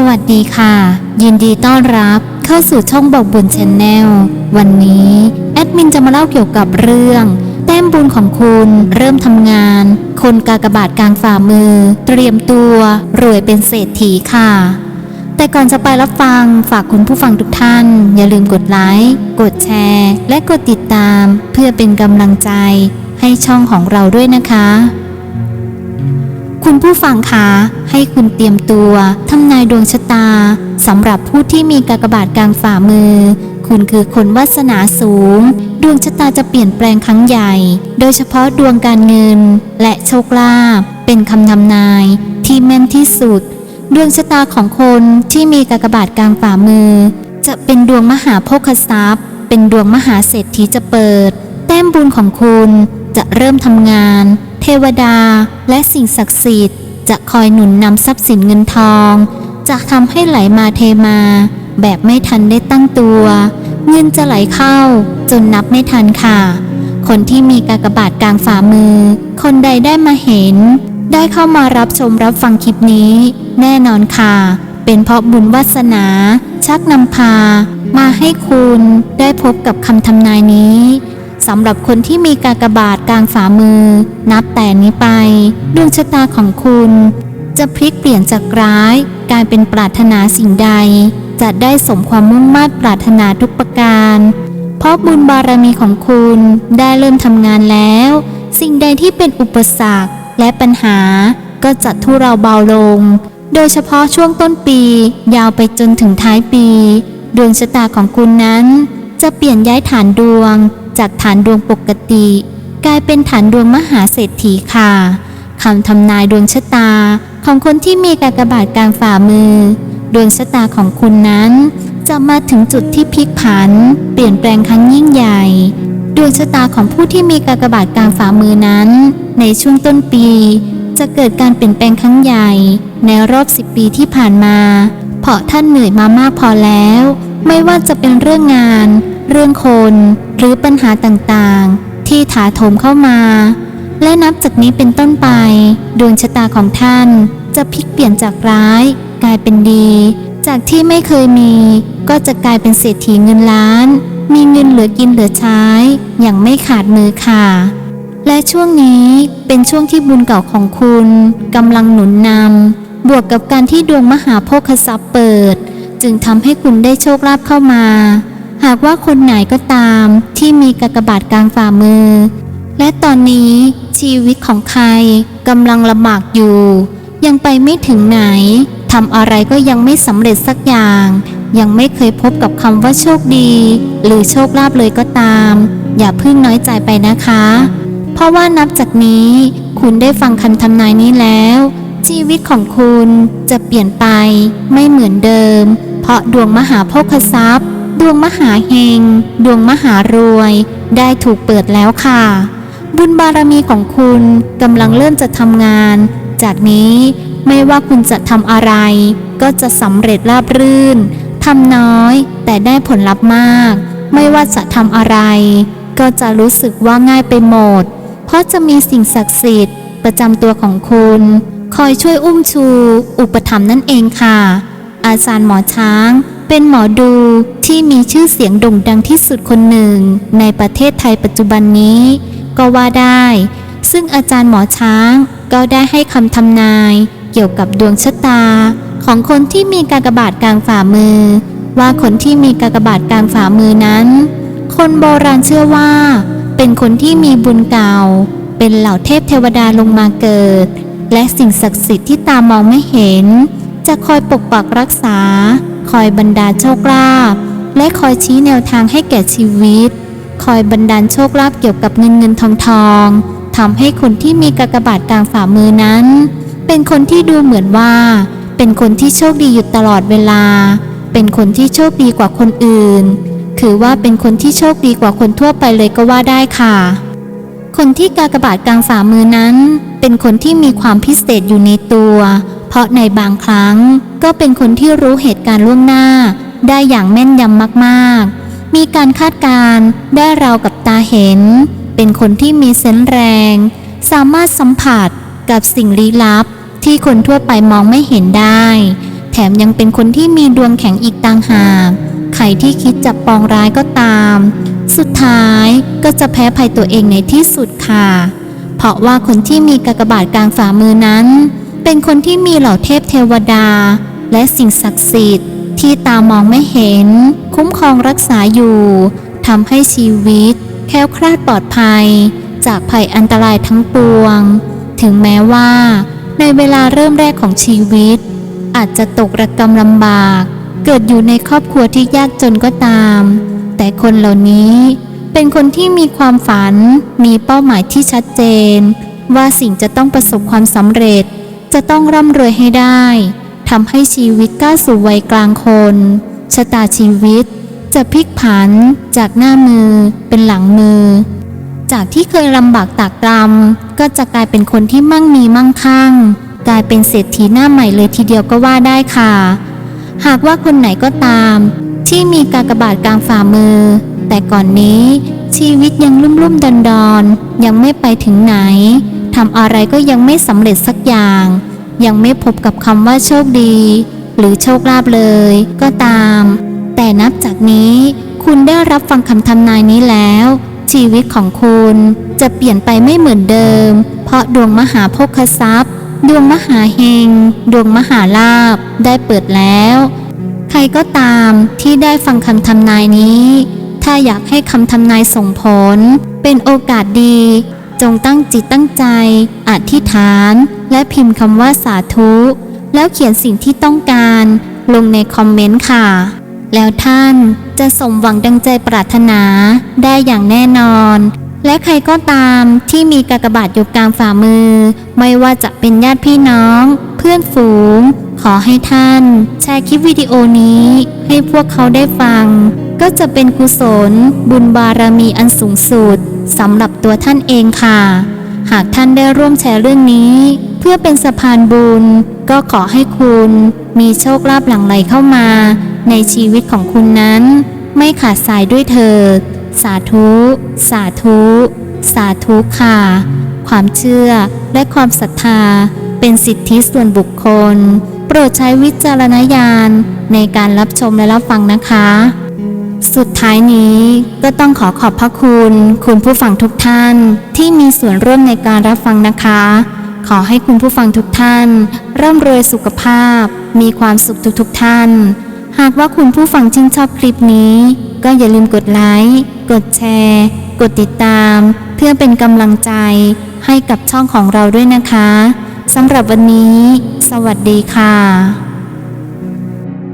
สวัสดีค่ะ ยินดีต้อนรับเข้าสู่ช่องบอกบุญชนแนลวันนี้แอดมินจะมาเล่าเกี่ยวกับเรื่อง แต้มบุญของคุณเริ่มทำงาน คนกากบาทกลางฝ่ามือ เตรียมตัวรวยเป็นเศรษฐีค่ะ แต่ก่อนจะไปรับฟังฝากคุณผู้ฟังทุกท่าน อย่าลืมกดไลค์กดแชร์ และกดติดตาม เพื่อเป็นกำลังใจให้ช่องของเราด้วยนะคะ คุณผู้ฟังคะให้คุณเตรียมตัวทำนายดวงชะตาสำหรับผู้ที่มีกากบาทกลางฝ่ามือ คุณคือคนวาสนาสูง ดวงชะตาจะเปลี่ยนแปลงครั้งใหญ่ โดยเฉพาะดวงการเงิน และโชคลาภเป็นคำทำนายที่แม่นที่สุด ดวงชะตาของคนที่มีกากบาทกลางฝ่ามือ จะเป็นดวงมหาโภคทรัพย์ เป็นดวงมหาเศรษฐีจะเปิด แต้มบุญของคุณจะเริ่มทำงาน เทวดาและสิ่งศักดิ์สิทธิ์จะคอยหนุนนำทรัพย์สินเงินทอง จะทำให้ไหลมาเทมา แบบไม่ทันได้ตั้งตัว เงินจะไหลเข้า จนนับไม่ทันค่ะ คนที่มีกากบาทกลางฝ่ามือ คนใดได้มาเห็น ได้เข้ามารับชมรับฟังคลิปนี้ แน่นอนค่ะ เป็นเพราะบุญวาสนา ชักนำพา มาให้คุณได้พบกับคำทำนายนี้ สำหรับคนที่มีกากบาทกลางฝ่ามือ นับแต่นี้ไป ดวงชะตาของคุณ จะพลิกเปลี่ยนจากร้ายกลายเป็นปรารถนาสิ่งใด จะได้สมความมุ่งมั่นปรารถนาทุกประการ เพราะบุญบารมีของคุณได้เริ่มทำงานแล้ว สิ่งใดที่เป็นอุปสรรคและปัญหาก็จะทุเราเบาลง โดยเฉพาะช่วงต้นปี ยาวไปจนถึงท้ายปี ดวงชะตาของคุณนั้น จะเปลี่ยนย้ายฐานดวง จากฐานดวงปกติ กลายเป็นฐานดวงมหาเศรษฐีค่ะคำทำนายดวงชะตาของคนที่มีกากบาทกลางฝ่ามือ ดวงชะตาของคุณนั้น จะมาถึงจุดที่พลิกผัน เปลี่ยนแปลงครั้งยิ่งใหญ่ ดวงชะตาของผู้ที่มีกากบาทกลางฝ่ามือนั้น ในช่วงต้นปี จะเกิดการเปลี่ยนแปลงครั้งใหญ่ ในรอบ10ปีที่ผ่านมา เพราะท่านเหนื่อยมามากพอแล้ว ไม่ว่าจะเป็นเรื่องงาน เรื่องคนหรือปัญหาต่างๆ ที่ถาโถมเข้ามา และนับจากนี้เป็นต้นไป ดวงชะตาของท่านจะพลิกเปลี่ยนจากร้าย กลายเป็นดี จากที่ไม่เคยมี ก็จะกลายเป็นเศรษฐีเงินล้าน มีเงินเหลือกินเหลือใช้ อย่างไม่ขาดมือค่ะ และช่วงนี้เป็นช่วงที่บุญเก่าของคุณกำลังหนุนนำบวกกับการที่ดวงมหาโภคทรัพย์เปิด จึงทำให้คุณได้โชคลาภเข้ามา หากว่าคนไหนก็ตามที่มีกากบาทกลางฝ่ามือ และตอนนี้ชีวิตของใครกำลังลำบากอยู่ ยังไปไม่ถึงไหนทำอะไรก็ยังไม่สำเร็จสักอย่าง ยังไม่เคยพบกับคำว่าโชคดี หรือโชคลาภเลยก็ตาม อย่าเพิ่งน้อยใจไปนะคะ เพราะว่านับจากนี้คุณได้ฟังคำทำนายนี้แล้ว ชีวิตของคุณจะเปลี่ยนไปไม่เหมือนเดิม เพราะดวงมหาโภคทรัพย์ ดวงมหาเฮง ดวงมหารวย ได้ถูกเปิดแล้วค่ะ บุญบารมีของคุณกำลังเริ่มจะทำงาน จากนี้ไม่ว่าคุณจะทำอะไร ก็จะสำเร็จราบรื่นทำน้อย แต่ได้ผลลัพธ์มาก ไม่ว่าจะทำอะไร ก็จะรู้สึกว่าง่ายไปหมด เพราะจะมีสิ่งศักดิ์สิทธิ์ ประจำตัวของคุณ คอยช่วยอุ้มชู อุปถัมภ์นั่นเองค่ะ อาจารย์หมอช้าง เป็นหมอดูที่มีชื่อเสียงโด่งดังที่สุดคนหนึ่ง ในประเทศไทยปัจจุบันนี้ ก็ว่าได้ ซึ่งอาจารย์หมอช้างก็ได้ให้คำทำนายเกี่ยวกับดวงชะตา ของคนที่มีกากบาทกลางฝ่ามือ ว่าคนที่มีกากบาทกลางฝ่ามือนั้น คนโบราณเชื่อว่า เป็นคนที่มีบุญเก่า เป็นเหล่าเทพเทวดาลงมาเกิด และสิ่งศักดิ์สิทธิ์ที่ตามองไม่เห็น จะคอยปกปักรักษา คอยบรรดาโชคลาภและคอยชี้แนวทางให้แก่ชีวิต คอยบันดาโชคลาภเกี่ยวกับเงินเงินทองทองทำให้คนที่มีกากบาทกลางฝ่ามือนั้น เป็นคนที่ดูเหมือนว่า เป็นคนที่โชคดีอยู่ตลอดเวลา เป็นคนที่โชคดีกว่าคนอื่นคือว่าเป็นคนที่โชคดีกว่าคนทั่วไปเลยก็ว่าได้ค่ะ คนที่กากบาทกลางฝ่ามือนั้น เป็นคนที่มีความพิเศษอยู่ในตัว เพราะในบางครั้งก็เป็นคนที่รู้เหตุการณ์ล่วงหน้า ได้อย่างแม่นยำมากๆ มีการคาดการณ์ได้ราวกับตาเห็น เป็นคนที่มีเซนส์แรง สามารถสัมผัสกับสิ่งลี้ลับ ที่คนทั่วไปมองไม่เห็นได้ แถมยังเป็นคนที่มีดวงแข็งอีกต่างหากใครที่คิดจะปองร้ายก็ตาม สุดท้ายก็จะแพ้ภัยตัวเองในที่สุดค่ะ เพราะว่าคนที่มีกากบาทกลางฝ่ามือนั้น เป็นคนที่มีเหล่าเทพเทวดา และสิ่งศักดิ์สิทธิ์ที่ตามองไม่เห็น คุ้มครองรักษาอยู่ทำให้ชีวิต แค้วคลาดปลอดภัย จากภัยอันตรายทั้งปวง ถึงแม้ว่า ในเวลาเริ่มแรกของชีวิต อาจจะตกระกำลำบาก เกิดอยู่ในครอบครัวที่ยากจนก็ตาม แต่คนเหล่านี้เป็นคนที่มีความฝัน มีเป้าหมายที่ชัดเจน ว่าสิ่งจะต้องประสบความสำเร็จ จะต้องร่ำรวยให้ได้ทำให้ชีวิตก้าวสู่วัยกลางคนชะตาชีวิต จะพลิกผันจากหน้ามือเป็นหลังมือ จากที่เคยลำบากตากตรำก็จะกลายเป็นคนที่มั่งมีมั่งคั่ง กลายเป็นเศรษฐีหน้าใหม่เลยทีเดียวก็ว่าได้ค่ะ หากว่าคนไหนก็ตาม ที่มีกากบาทกลางฝ่ามือ แต่ก่อนนี้ชีวิตยังลุ่มลุ่มดอนดอนๆยังไม่ไปถึงไหน ทำอะไรก็ยังไม่สำเร็จสักอย่าง ยังไม่พบกับคำว่าโชคดี หรือโชคลาภเลย ก็ตาม แต่นับจากนี้คุณได้รับฟังคำทำนายนี้แล้ว ชีวิตของคุณจะเปลี่ยนไปไม่เหมือนเดิม เพราะดวงมหาโภคทรัพย์ ดวงมหาเฮง ดวงมหาลาภได้เปิดแล้ว ใครก็ตามที่ได้ฟังคำทำนายนี้ ถ้าอยากให้คำทำนายส่งผล เป็นโอกาสดี จงตั้งจิตตั้งใจ อธิษฐาน และพิมพ์คำว่าสาธุ แล้วเขียนสิ่งที่ต้องการ ลงในคอมเมนต์ค่ะ แล้วท่านจะสมหวังดังใจปรารถนาได้อย่างแน่นอน และใครก็ตามที่มีกากบาทอยู่กลางฝ่ามือ ไม่ว่าจะเป็นญาติพี่น้อง เพื่อนฝูง ขอให้ท่าน แชร์คลิปวิดีโอนี้ ให้พวกเขาได้ฟัง ก็จะเป็นกุศล บุญบารมีอันสูงสุด สำหรับตัวท่านเองค่ะ หากท่านได้ร่วมแชร์เรื่องนี้ เพื่อเป็นสะพานบุญ ก็ขอให้คุณมีโชคลาภหลั่งไหลเข้ามา ในชีวิตของคุณนั้น ไม่ขาดสายด้วยเถิดสาธุ สาธุ สาธุค่ะ ความเชื่อและความศรัทธา เป็นสิทธิส่วนบุคคล โปรดใช้วิจารณญาณในการรับชมและรับฟังนะคะ สุดท้ายนี้ก็ต้องขอขอบพระคุณ คุณผู้ฟังทุกท่านที่มีส่วนร่วมในการรับฟังนะคะ ขอให้คุณผู้ฟังทุกท่าน ร่ำรวยสุขภาพ มีความสุขทุกๆทท่าน หากว่าคุณผู้ฟังชื่นชอบคลิปนี้ ก็อย่าลืมกดไลค์กดแชร์ กดติดตาม เพื่อเป็นกำลังใจให้กับช่องของเราด้วยนะคะสำหรับวันนี้ สวัสดีค่ะ